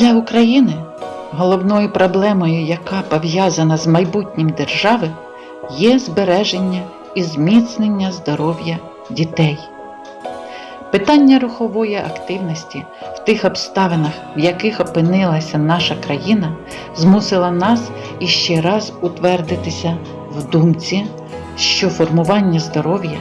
Для України головною проблемою, яка пов'язана з майбутнім держави, є збереження і зміцнення здоров'я дітей. Питання рухової активності в тих обставинах, в яких опинилася наша країна, змусило нас іще раз утвердитися в думці, що формування здоров'я,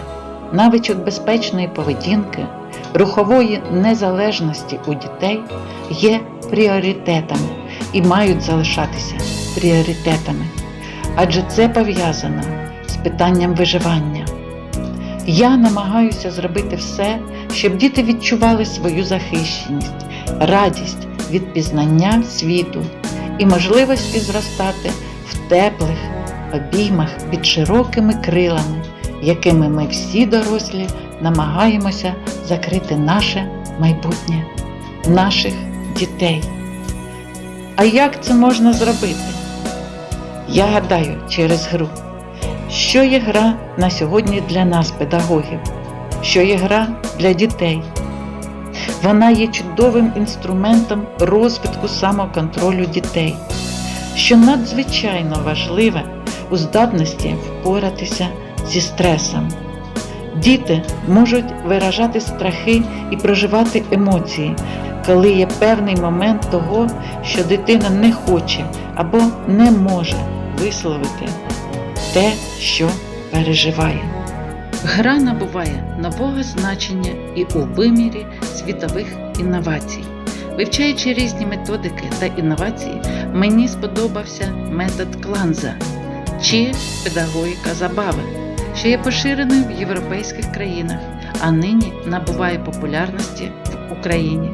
навичок безпечної поведінки, рухової незалежності у дітей є пріоритетами і мають залишатися пріоритетами, адже це пов'язано з питанням виживання. Я намагаюся зробити все, щоб діти відчували свою захищеність, радість від пізнання світу і можливості зростати в теплих обіймах під широкими крилами, якими ми всі дорослі намагаємося закрити наше майбутнє, наших дітей. А як це можна зробити? Я гадаю, через гру. Що є гра на сьогодні для нас, педагогів? Що є гра для дітей? Вона є чудовим інструментом розвитку самоконтролю дітей, що надзвичайно важливе у здатності впоратися зі стресом. Діти можуть виражати страхи і проживати емоції, коли є певний момент того, що дитина не хоче або не може висловити те, що переживає. Гра набуває нового значення і у вимірі світових інновацій. Вивчаючи різні методики та інновації, мені сподобався метод кланза чи педагогіка забави, що є поширеною в європейських країнах, а нині набуває популярності в Україні.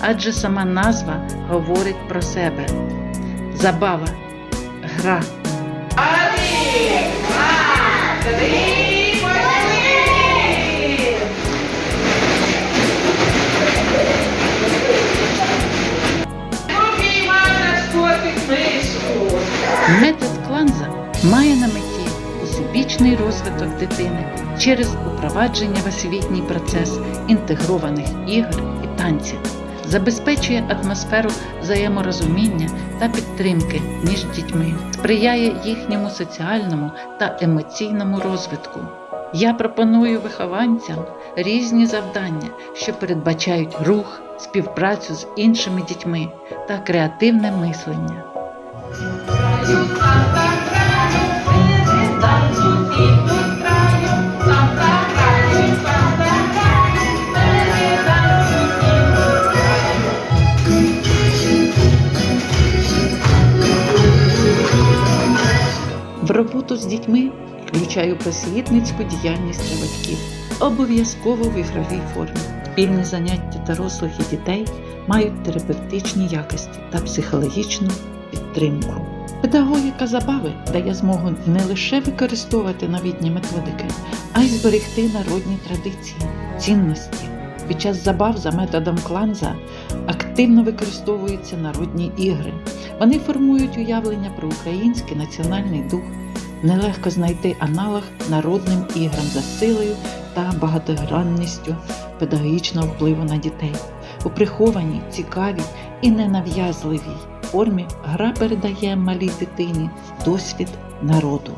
Адже сама назва говорить про себе. Забава, гра. Один. Метод кланза має на меті усебічний розвиток дитини через упровадження в освітній процес інтегрованих ігор і танців, забезпечує атмосферу взаєморозуміння та підтримки між дітьми, сприяє їхньому соціальному та емоційному розвитку. Я пропоную вихованцям різні завдання, що передбачають рух, співпрацю з іншими дітьми та креативне мислення. Роботу з дітьми включаю просвітницьку діяльність для батьків, обов'язково в ігровій формі. Спільні заняття дорослих і дітей мають терапевтичні якості та психологічну підтримку. Педагогіка забави дає змогу не лише використовувати новітні методики, а й зберегти народні традиції, цінності. Під час забав за методом кланза активно використовуються народні ігри. Вони формують уявлення про український національний дух. Нелегко знайти аналог народним іграм за силою та багатогранністю педагогічного впливу на дітей. У прихованій, цікавій і ненав'язливій формі гра передає малій дитині досвід народу.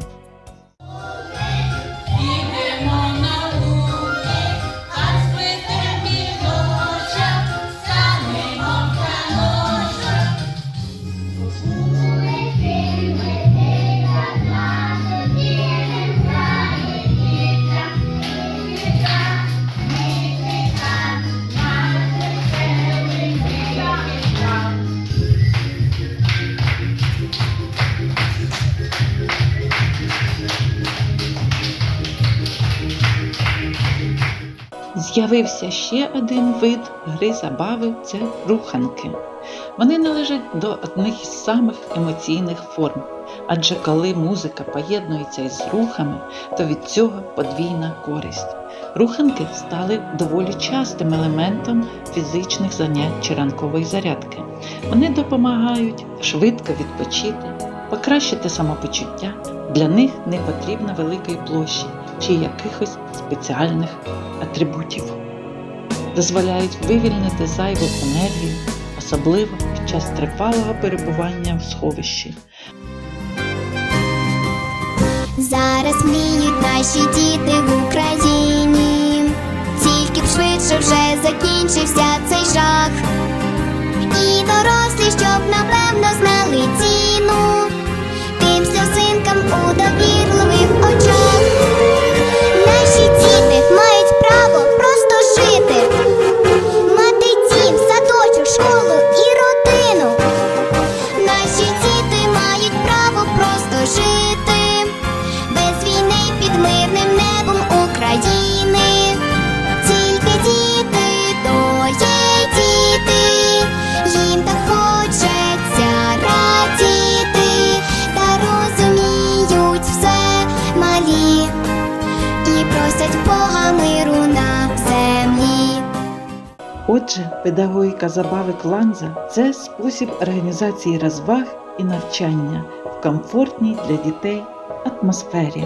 З'явився ще один вид гри забави це руханки. Вони належать до одних із самих емоційних форм, адже коли музика поєднується із рухами, то від цього подвійна користь. Руханки стали доволі частим елементом фізичних занять чи ранкової зарядки. Вони допомагають швидко відпочити, покращити самопочуття. Для них не потрібно великої площі чи якихось спеціальних атрибутів. Дозволяють вивільнити зайву енергію, особливо під час тривалого перебування в сховищі. Зараз мріють наші діти в Україні, тільки б швидше вже закінчився цей жах. І дорослі, щоб напевно Отже, педагогіка забави кланза це спосіб організації розваг і навчання в комфортній для дітей атмосфері.